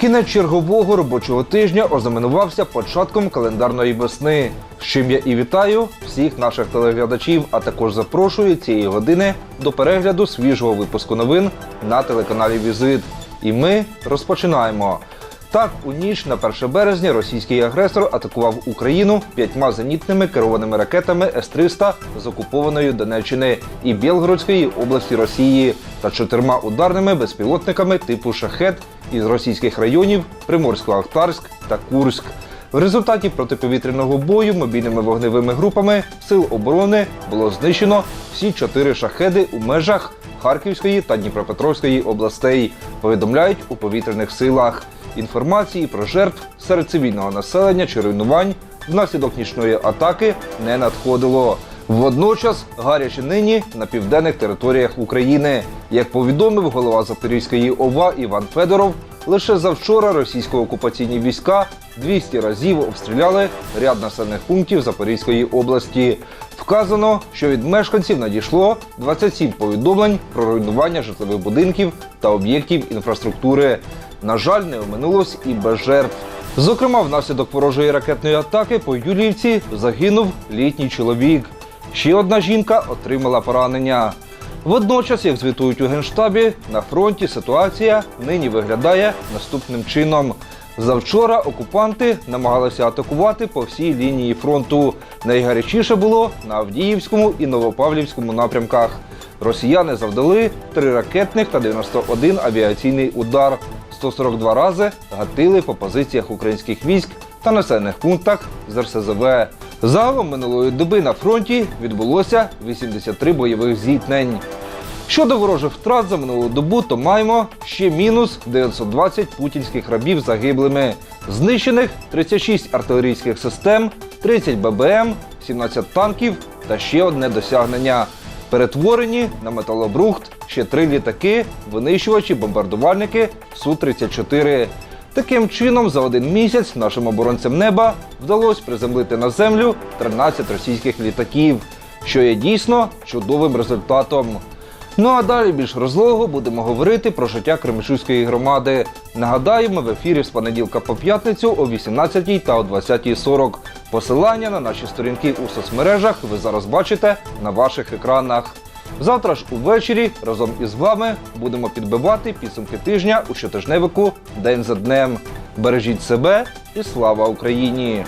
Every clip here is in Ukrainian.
Кінець чергового робочого тижня ознаменувався початком календарної весни. З чим я і вітаю всіх наших телеглядачів, а також запрошую цієї години до перегляду свіжого випуску новин на телеканалі Візит. І ми розпочинаємо. Так, у ніч на 1 березня російський агресор атакував Україну п'ятьма зенітними керованими ракетами С-300 з окупованої Донеччини і Білгородської області Росії та чотирма ударними безпілотниками типу шахет із російських районів Приморсько-Ахтарськ та Курськ. В результаті протиповітряного бою мобільними вогневими групами сил оборони було знищено всі чотири шахеди у межах Харківської та Дніпропетровської областей. Повідомляють у повітряних силах. Інформації про жертв серед цивільного населення чи руйнувань внаслідок нічної атаки не надходило. Водночас гаряче нині на південних територіях України. Як повідомив голова Запорізької ОВА Іван Федоров, лише завчора російсько-окупаційні війська 200 разів обстріляли ряд населених пунктів Запорізької області. Вказано, що від мешканців надійшло 27 повідомлень про руйнування житлових будинків та об'єктів інфраструктури. На жаль, не оминулось і без жертв. Зокрема, внаслідок ворожої ракетної атаки по Юліївці загинув літній чоловік. Ще одна жінка отримала поранення. Водночас, як звітують у генштабі, на фронті ситуація нині виглядає наступним чином. Завчора окупанти намагалися атакувати по всій лінії фронту. Найгарячіше було на Авдіївському і Новопавлівському напрямках. Росіяни завдали три ракетних та 91 авіаційний удар. 142 рази гатили по позиціях українських військ та населених пунктах з РСЗВ. Загалом минулої доби на фронті відбулося 83 бойових зіткнень. Щодо ворожих втрат за минулу добу, то маємо ще мінус 920 путінських рабів загиблими, знищених 36 артилерійських систем, 30 ББМ, 17 танків та ще одне досягнення. Перетворені на металобрухт ще три літаки, винищувачі, бомбардувальники Су-34. Таким чином, за один місяць нашим оборонцям неба вдалося приземлити на землю 13 російських літаків, що є дійсно чудовим результатом. Ну а далі більш розлого будемо говорити про життя Кременчуцької громади. Нагадаємо, в ефірі з понеділка по п'ятницю о 18 та о 20.40. Посилання на наші сторінки у соцмережах ви зараз бачите на ваших екранах. Завтра ж увечері разом із вами будемо підбивати підсумки тижня у щотижневику День за днем. Бережіть себе і слава Україні!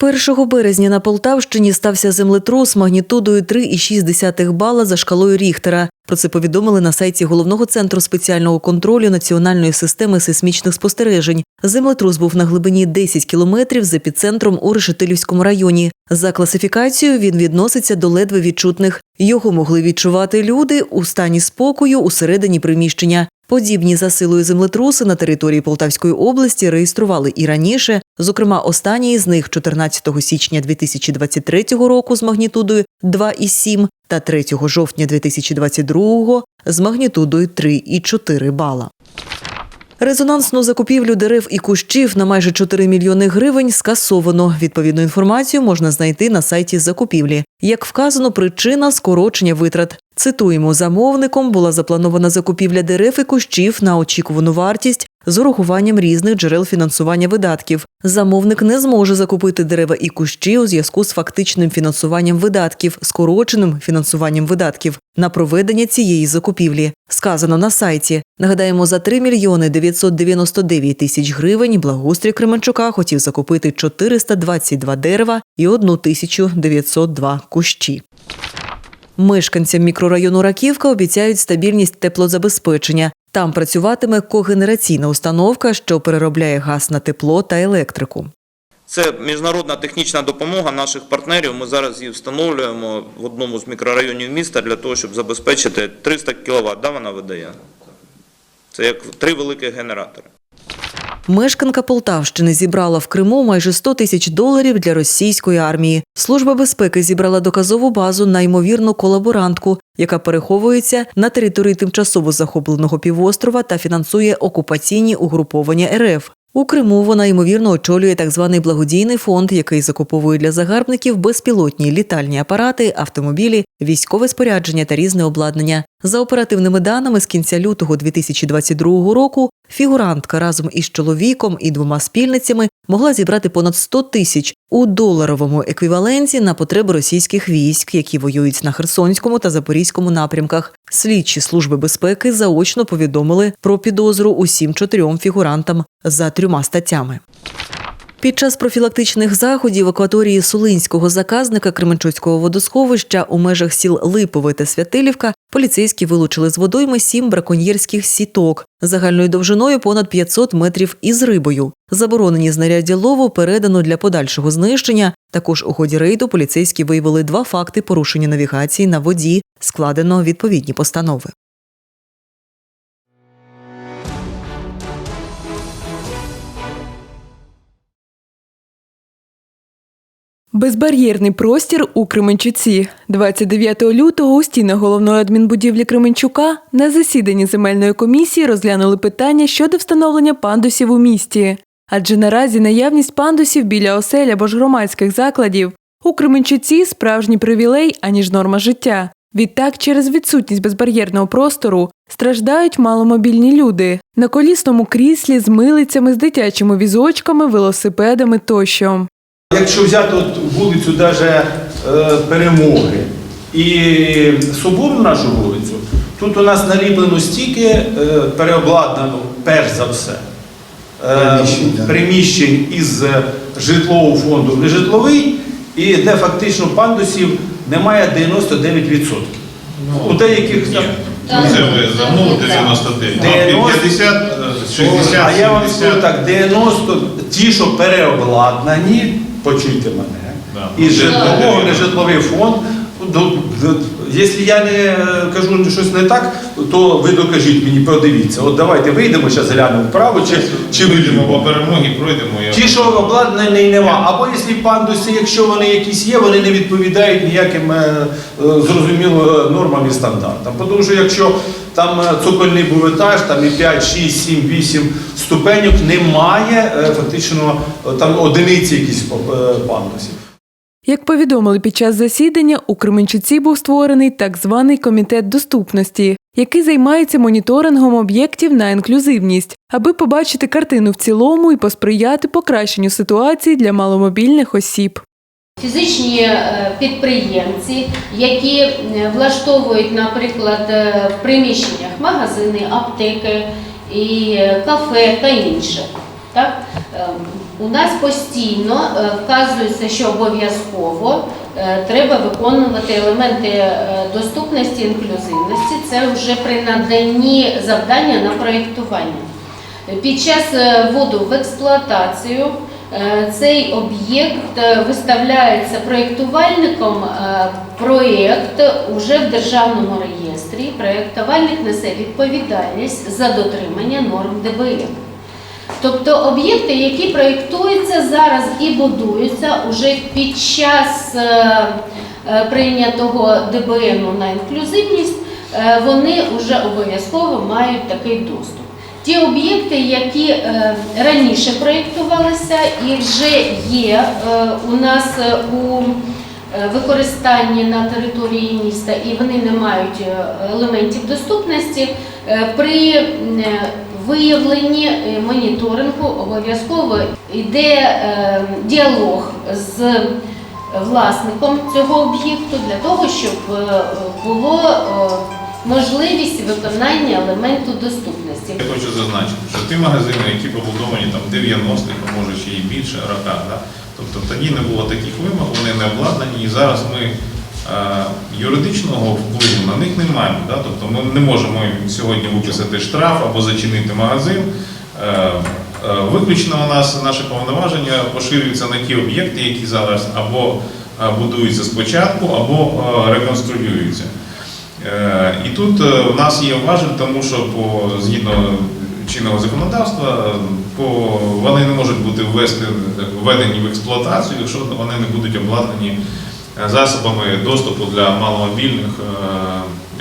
Першого березня на Полтавщині стався землетрус магнітудою 3,6 бала за шкалою Ріхтера. Про це повідомили на сайті головного центру спеціального контролю національної системи сейсмічних спостережень. Землетрус був на глибині 10 кілометрів з епіцентром у Решетилівському районі. За класифікацією він відноситься до ледве відчутних. Його могли відчувати люди у стані спокою усередині приміщення. Подібні за силою землетруси на території Полтавської області реєстрували і раніше. Зокрема, останній з них 14 січня 2023 року з магнітудою 2,7 та 3 жовтня 2022 з магнітудою 3,4 бала. Резонансну закупівлю дерев і кущів на майже 4 мільйони гривень скасовано. Відповідну інформацію можна знайти на сайті закупівлі. Як вказано, причина скорочення витрат. Цитуємо, замовником була запланована закупівля дерев і кущів на очікувану вартість з урахуванням різних джерел фінансування видатків. Замовник не зможе закупити дерева і кущі у зв'язку з фактичним фінансуванням видатків, скороченим фінансуванням видатків на проведення цієї закупівлі. Сказано на сайті. Нагадаємо, за 3 мільйони 999 тисяч гривень благоустрій Кременчука хотів закупити 422 дерева і 1902 кущі. Мешканцям мікрорайону Раківка обіцяють стабільність теплозабезпечення. Там працюватиме когенераційна установка, що переробляє газ на тепло та електрику. Це міжнародна технічна допомога наших партнерів. Ми зараз її встановлюємо в одному з мікрорайонів міста для того, щоб забезпечити 300 кВт. Да, вона видає? Це як три великих генератори. Мешканка Полтавщини зібрала в Криму майже 100 тисяч доларів для російської армії. Служба безпеки зібрала доказову базу на ймовірну колаборантку, яка переховується на території тимчасово захопленого півострова та фінансує окупаційні угруповання РФ. У Криму вона ймовірно очолює так званий благодійний фонд, який закуповує для загарбників безпілотні літальні апарати, автомобілі, військове спорядження та різне обладнання. За оперативними даними з кінця лютого 2022 року фігурантка разом із чоловіком і двома спільницями могла зібрати понад 100 тисяч у доларовому еквіваленті на потреби російських військ, які воюють на Херсонському та Запорізькому напрямках. Слідчі служби безпеки заочно повідомили про підозру усім чотирьом фігурантам за трьома статтями. Під час профілактичних заходів акваторії Сулинського заказника Кременчуцького водосховища у межах сіл Липове та Святилівка поліцейські вилучили з водойми сім браконьєрських сіток загальною довжиною понад 500 метрів із рибою. Заборонені знаряддя лову передано для подальшого знищення. Також у ході рейду поліцейські виявили два факти порушення навігації на воді, складено відповідні постанови. Безбар'єрний простір у Кременчуці. 29 лютого у стінах головної адмінбудівлі Кременчука на засіданні земельної комісії розглянули питання щодо встановлення пандусів у місті. Адже наразі наявність пандусів біля осель або ж громадських закладів у Кременчуці справжній привілей, аніж норма життя. Відтак, через відсутність безбар'єрного простору страждають маломобільні люди на колісному кріслі з милицями, з дитячими візочками, велосипедами тощо. Якщо взяти от вулицю даже, е, Перемоги і Соборну нашу вулицю, тут у нас наліплено стільки е, переобладнано, перш за все, е, Приміщень, да. приміщень із житлового фонду в нежитловий, і де фактично пандусів немає 99%. У деяких там- Ну, Це ви загнули 99. Ну, 90. 50, е, 60, А я вам скажу так, 90, ті, що переобладнані, почуйте мене, Да. і житлового, Да. нежитловий фонд, якщо я не е, кажу щось не так, то ви докажіть мені, подивіться. От давайте вийдемо, зараз глянемо вправо, чи, чи Вийдемо по перемоги, пройдемо. Ті, що обладнані нема. Або якщо пандуси, якщо вони якісь є, вони не відповідають ніяким е, е, зрозуміло нормам і стандартам. Тому що якщо там е, цокольний був етаж, там і 5, 6, 7, 8 ступеньок, немає е, фактично е, там одиниці якісь пандусів. Як повідомили під час засідання, у Кременчуці був створений так званий комітет доступності, який займається моніторингом об'єктів на інклюзивність, аби побачити картину в цілому і посприяти покращенню ситуації для маломобільних осіб. Фізичні е, підприємці, які е, влаштовують, наприклад, е, в приміщеннях магазини, аптеки і кафе та інше. Так? У нас постійно вказується, що обов'язково треба виконувати елементи доступності, інклюзивності. Це вже при наданні завдання на проєктування. Під час вводу в експлуатацію цей об'єкт е, виставляється проєктувальником. е, Проєкт уже в державному реєстрі. Проєктувальник несе відповідальність за дотримання норм ДБН. Тобто об'єкти, які проєктуються зараз і будуються уже під час е, е, прийнятого ДБНу на інклюзивність, е, вони вже обов'язково мають такий доступ. Ті об'єкти, які е, раніше проєктувалися і вже є е, у нас е, у використанні на території міста, і вони не мають елементів доступності, при виявленні моніторингу обов'язково йде діалог з власником цього об'єкту для того, щоб було можливість виконання елементу доступності. Я хочу зазначити, що ті магазини, які побудовані там в 90-х, а може ще і більше роках, да? тобто тоді не було таких вимог, вони не обладнані, і зараз ми е, юридичного впливу на них не маємо. Да? Тобто ми не можемо сьогодні виписати штраф або зачинити магазин. Е, е, Виключно у нас наше повноваження поширюються на ті об'єкти, які зараз або будуються спочатку, або реконструюються. Е, І тут е, в нас є важель, тому що по згідно чинного законодавства, е, по, вони не можуть бути ввести, введені в експлуатацію, якщо вони не будуть обладнані засобами доступу для маломобільних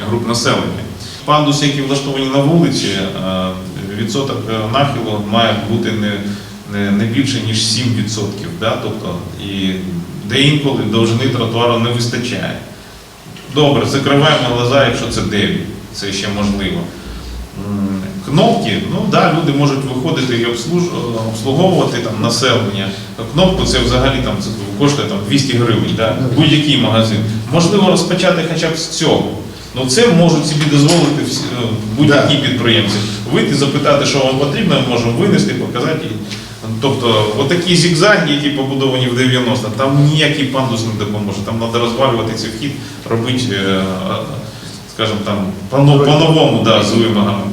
груп населення. Пандуси, які влаштовані на вулиці, відсоток нахилу має бути не, не, не більше, ніж 7%. Да? Тобто, і деінколи довжини тротуару не вистачає. Добре, закриваємо глаза, якщо це 9, це ще можливо. Кнопки, ну да, люди можуть виходити і обслуж- обслуговувати там населення. Кнопку це взагалі там це коштує там 200 гривень, да? будь-який магазин. Можливо, розпочати хоча б з цього. Ну це можуть собі дозволити е, будь-які підприємці. Вийти, запитати, що вам потрібно, можемо винести, показати. Тобто, отакі зігзаги, які побудовані в 90 там ніякий пандус не допоможе. Там треба розвалювати цей вхід, робити, е, скажімо там, по- по-новому, да, з вимогами.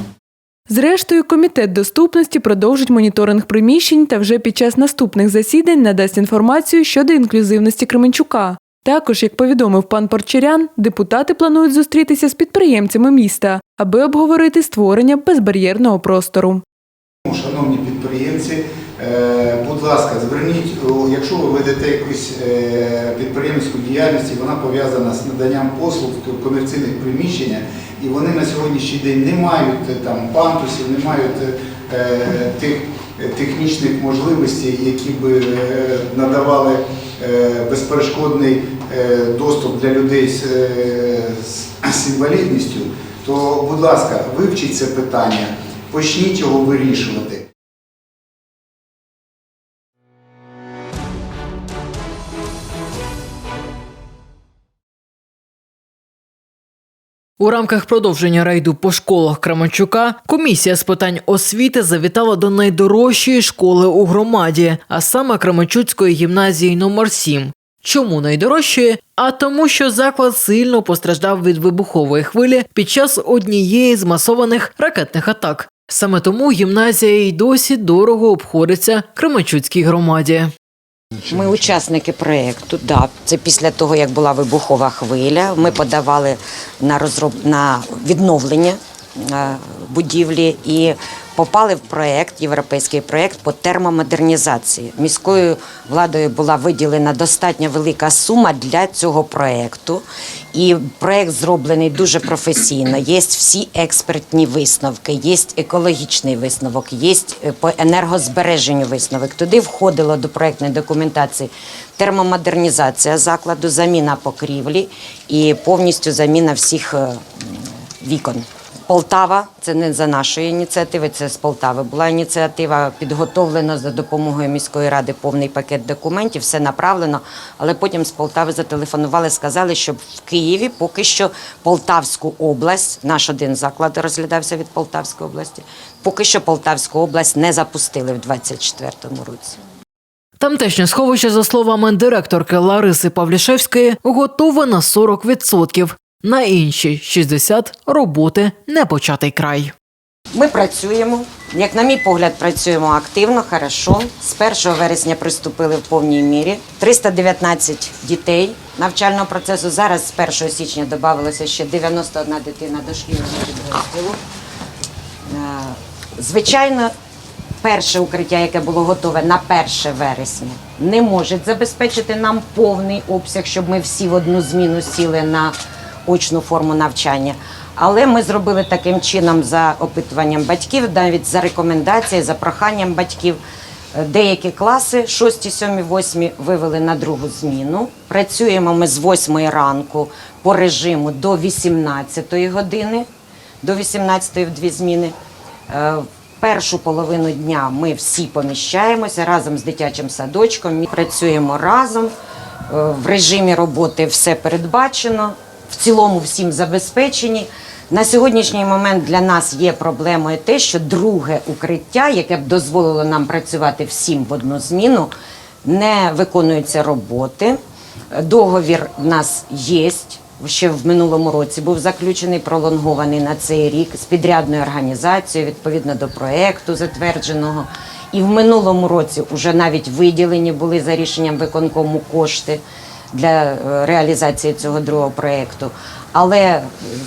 Зрештою, комітет доступності продовжить моніторинг приміщень та вже під час наступних засідань надасть інформацію щодо інклюзивності Кременчука. Також, як повідомив пан Порчарян, депутати планують зустрітися з підприємцями міста, аби обговорити створення безбар'єрного простору. Шановні підприємці, е, будь ласка, зверніть, якщо ви ведете якусь е, підприємську діяльність, і вона пов'язана з наданням послуг в комерційних приміщеннях, і вони на сьогоднішній день не мають е, там пантусів, не мають е, тих е, технічних можливостей, які е, надавали е, безперешкодний е, доступ для людей е, з- з інвалідністю, то, будь ласка, вивчіть це питання, почніть його вирішувати. У рамках продовження рейду по школах Кременчука комісія з питань освіти завітала до найдорожчої школи у громаді, а саме Кременчуцької гімназії номер 7 Чому найдорожчої? А тому, що заклад сильно постраждав від вибухової хвилі під час однієї з масованих ракетних атак. Саме тому гімназія й досі дорого обходиться Кременчуцькій громаді. Ми учасники проєкту. Да, це після того, як була вибухова хвиля. Ми подавали на розроб на відновлення будівлі і попали в проєкт, європейський проєкт по термомодернізації. Міською владою була виділена достатньо велика сума для цього проєкту. І проєкт зроблений дуже професійно. Є всі експертні висновки, є екологічний висновок, є е, по енергозбереженню висновок. Туди входило до проєктної документації термомодернізація закладу, заміна покрівлі і повністю заміна всіх е, вікон. Полтава це не за нашої ініціативи, це з Полтави була ініціатива. Підготовлено за допомогою міської ради повний пакет документів, все направлено. Але потім з Полтави зателефонували, сказали, що в Києві поки що Полтавську область, наш один заклад розглядався від Полтавської області. Поки що Полтавську область не запустили в 24-му році. Тамтешнє сховище, за словами директорки Лариси Павлішевської, готове на 40%. На інші 60 роботи не початий край. Ми працюємо. Як на мій погляд, працюємо активно, хорошо. З 1 вересня приступили в повній мірі. 319 дітей навчального процесу. Зараз з 1 січня додавалося ще 91 дитина дошкільного підрозділу. Е, Звичайно, перше укриття, яке було готове на 1 вересня, не може забезпечити нам повний обсяг, щоб ми всі в одну зміну сіли на очну форму навчання. Але ми зробили таким чином за опитуванням батьків, навіть за рекомендацією, за проханням батьків. Е, Деякі класи 6, 7, 8 вивели на другу зміну. Працюємо ми з 8 ранку по режиму до 18 години, до 18 в дві зміни. Е, Першу половину дня ми всі поміщаємося разом з дитячим садочком. Ми працюємо разом. Е, В режимі роботи все передбачено, в цілому всім забезпечені. На сьогоднішній момент для нас є проблемою те, що друге укриття, яке б дозволило нам працювати всім в одну зміну, не виконуються роботи. Договір в нас є. Ще в минулому році був заключений, пролонгований на цей рік з підрядною організацією відповідно до проекту затвердженого. І в минулому році вже навіть виділені були за рішенням виконкому кошти для е, реалізації цього другого проєкту. Але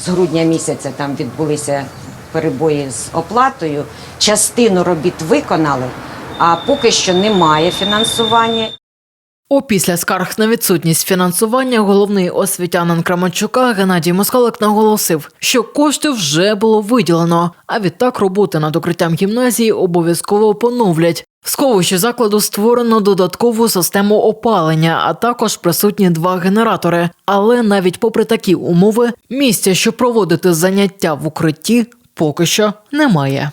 з грудня місяця там відбулися перебої з оплатою. Частину робіт виконали, а поки що немає фінансування. Опісля скарг на відсутність фінансування головний освітянин Крамачука Геннадій Москалик наголосив, що кошти вже було виділено, а відтак роботи над укриттям гімназії обов'язково поновлять. В сховищі закладу створено додаткову систему опалення, а також присутні два генератори. Але навіть попри такі умови, місця, щоб проводити заняття в укритті, поки що немає.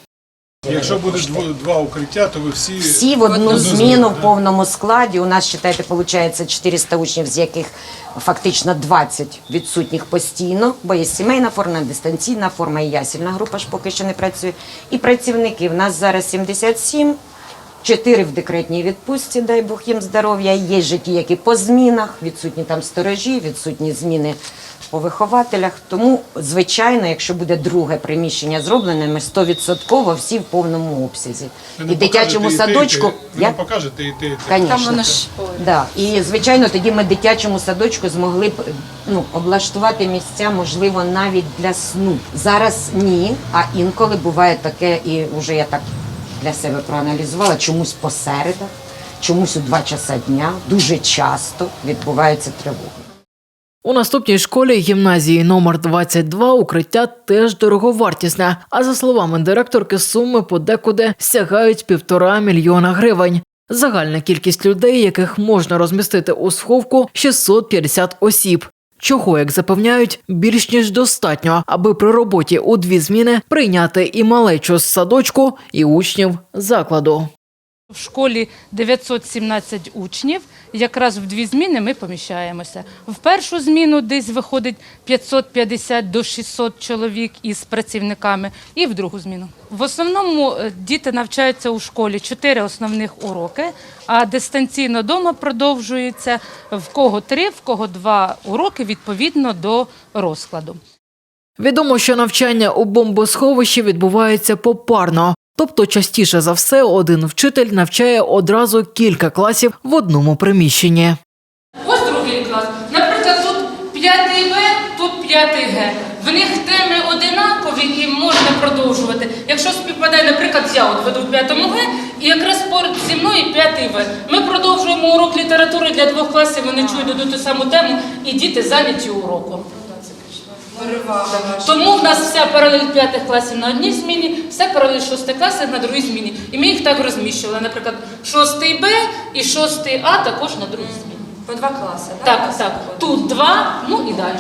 Якщо буде два укриття, то ви всі Всі в одну зміну в повному складі. У нас, вважайте, виходить 400 учнів, з яких фактично 20 відсутніх постійно, бо є сімейна форма, дистанційна форма і ясільна група ж поки що не працює. І працівники. В нас зараз 77, 4 в декретній відпустці, дай Бог їм здоров'я. Є ж ті, які по змінах, відсутні там сторожі, відсутні зміни по вихователях. Тому, звичайно, якщо буде друге приміщення зроблене, ми 100% всі в повному обсязі. ви І дитячому садочку. Ви Я нам покажете і те, і те. Да. І звичайно, тоді ми дитячому садочку змогли б ну, облаштувати місця, можливо, навіть для сну. Зараз ні, а інколи буває таке, і вже я так для себе проаналізувала, чомусь по середах, чомусь у два часа дня, дуже часто відбувається тривога. У наступній школі гімназії номер 22 укриття теж дороговартісне. А за словами директорки, суми подекуди сягають півтора мільйона гривень. Загальна кількість людей, яких можна розмістити у сховку 650 осіб. Чого, як запевняють, більш ніж достатньо, аби при роботі у дві зміни прийняти і малечу з садочку, і учнів закладу. В школі 917 учнів. Якраз в дві зміни ми поміщаємося. В першу зміну десь виходить 550 до 600 чоловік із працівниками, і в другу зміну. В основному е, діти навчаються у школі чотири основних уроки, а дистанційно вдома продовжується в кого три, в кого два уроки відповідно до розкладу. Відомо, що навчання у бомбосховищі відбувається попарно, тобто частіше за все один вчитель навчає одразу кілька класів в одному приміщенні. Ось другий клас. Наприклад, тут 5 Б, тут 5 Г. В них теми одинакові і можна продовжувати. Якщо співпадає, наприклад, я от веду в 5 Г, і якраз поруч зі мною 5 В. Ми продовжуємо урок літератури для двох класів, вони чують одну ту саму тему, і діти зайняті уроком. Тому в нас вся паралель п'ятих класів на одній зміні, вся паралель шостих класів на другій зміні. І ми їх так розміщували. Наприклад, шостий Б і шостий А також на другій зміні. По два класи, Так, так. Тут два, ну і далі.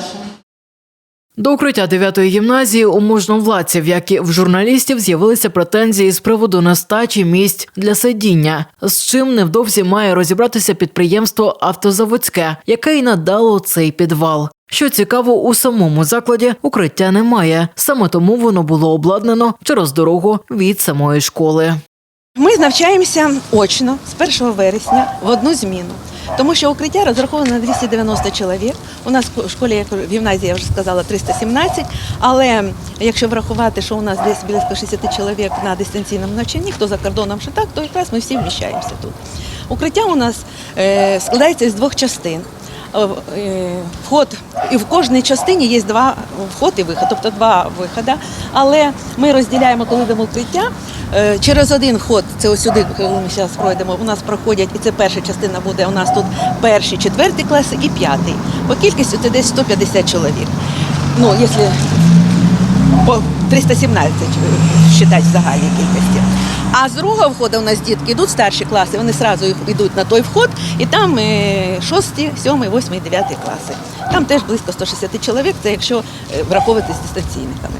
До укриття 9-ї гімназії у можновладців, як і в журналістів, з'явилися претензії з приводу нестачі місць для сидіння, з чим невдовзі має розібратися підприємство Автозаводське, яке й надало цей підвал. Що цікаво, у самому закладі укриття немає, саме тому воно було обладнано через дорогу від самої школи. Ми навчаємося очно з 1 вересня в одну зміну. Тому що укриття розраховано на 290 чоловік. У нас в школі, гімназії, я вже сказала, 317. Але якщо врахувати, що у нас десь близько 60 чоловік на дистанційному навчанні, хто за кордоном ще так, то якраз ми всі вміщаємося тут. Укриття у нас е, складається з двох частин. Е, е, Вход і в кожній частині є два вход і виход, тобто два виходи. Але ми розділяємо, коли йдемо укриття. е, Через один ход, це ось сюди, коли ми зараз пройдемо, у нас проходять, і це перша частина буде. У нас тут перші, четверті класи і п'ятий. По кількості це десь 150 чоловік. Ну, якщо по 317 вважати в загальній кількості. А з другого входу у нас дітки йдуть старші класи, вони одразу йдуть на той вход, і там е, шості, сьомий, восьмий, дев'ятий класи. Там теж близько 160 чоловік, це якщо е, враховувати з дистанційниками.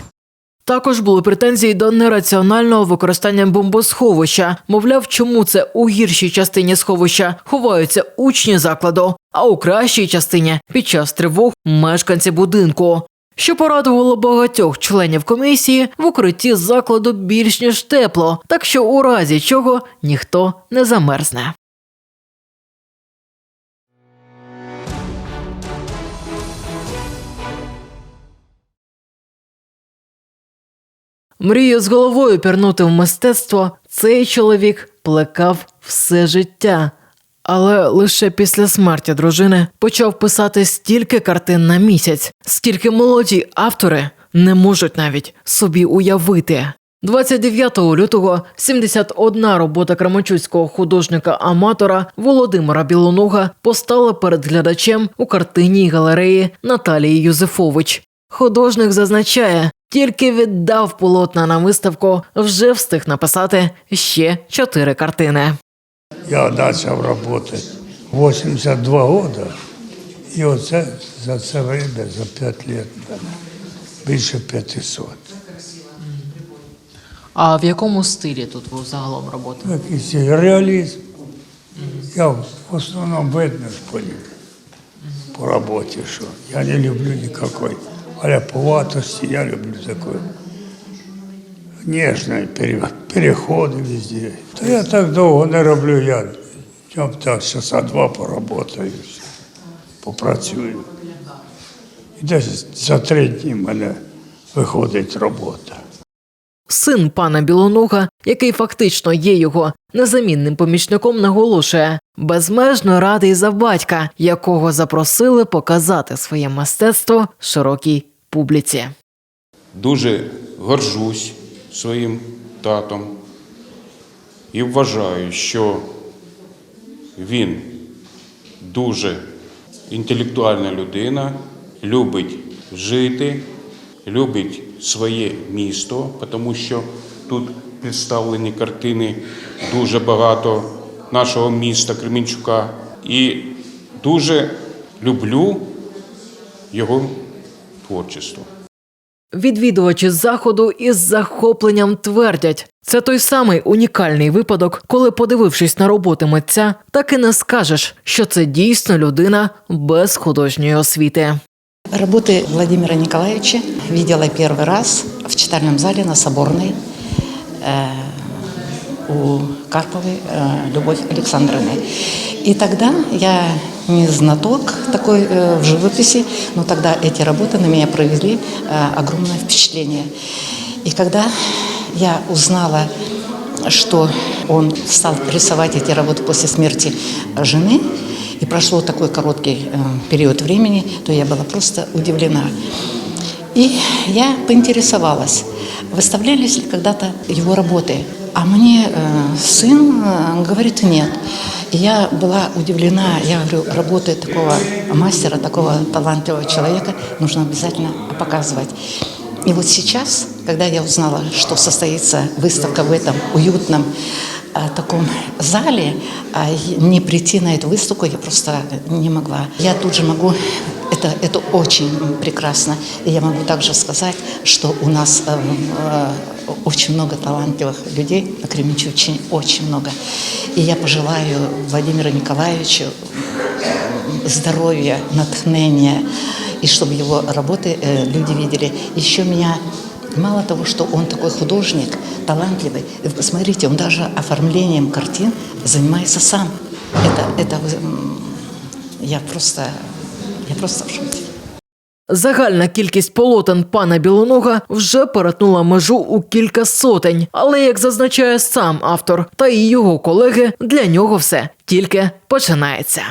Також були претензії до нераціонального використання бомбосховища. Мовляв, чому це у гіршій частині сховища ховаються учні закладу, а у кращій частині під час тривог мешканці будинку. Що порадувало багатьох членів комісії, в укритті закладу більш ніж тепло, так що у разі чого ніхто не замерзне. Мрію з головою пірнути в мистецтво, цей чоловік плекав все життя. Але лише після смерті дружини почав писати стільки картин на місяць, скільки молоді автори не можуть навіть собі уявити. 29 лютого 71 робота крамачуцького художника-аматора Володимира Білонога постала перед глядачем у картинній галереї Наталії Юзефович. Художник зазначає, тільки віддав полотна на виставку, вже встиг написати ще чотири картини. Я почав працювати 82 роки, і оце за це время, за 5 років, більше 500. А в якому стилі тут ви загалом роботи? Якийсь реалізм. Я в основному видно полюблю по роботі, що я не люблю ніякої аляповатості, я люблю такої пере- переходи везде. Та я так довго не роблю, я днем так часа два поработаю, попрацюю. І десь за три дні в мене виходить робота. Син пана Білонога, який фактично є його незамінним помічником, наголошує безмежно радий за батька, якого запросили показати своє мистецтво широкій публіці. Дуже горжусь своїм татом і вважаю, що він дуже інтелектуальна людина, любить жити, любить своє місто, тому що тут представлені картини дуже багато нашого міста Кременчука. І дуже люблю його творчество. Відвідувачі заходу із захопленням твердять, це той самий унікальний випадок, коли, подивившись на роботи митця, так і не скажеш, що це дійсно людина без художньої освіти. Работы Владимира Николаевича видела первый раз в читальном зале на Соборной э, у Карповой э, Любовь Александровны. И тогда я не знаток такой э, в живописи, но тогда эти работы на меня провели э, огромное впечатление. И когда я узнала, что он стал рисовать эти работы после смерти жены, и прошло такой короткий э, период времени, то я была просто удивлена. И я поинтересовалась, выставлялись ли когда-то его работы. А мне э, сын э, говорит нет. И я была удивлена, я говорю, работы такого мастера, такого талантливого человека нужно обязательно показывать. И вот сейчас, когда я узнала, что состоится выставка в этом уютном э, таком зале, а не прийти на эту выставку я просто не могла. Я тут же могу, это, это очень прекрасно, и я могу также сказать, что у нас э, э, очень много талантливых людей на Кременчуге, очень много. И я пожелаю Владимиру Николаевичу здоровья, натхнения, и чтобы его работы э, люди видели. Еще меня Мало того, что он такой художник, талантливый, и вы посмотрите, он даже оформлением картин занимается сам. Это, это м, я просто, я просто в шоке. Загальна кількість полотен пана Білонога вже перетнула межу у кілька сотень. Але як зазначає сам автор та і його колеги, для нього все тільки починається.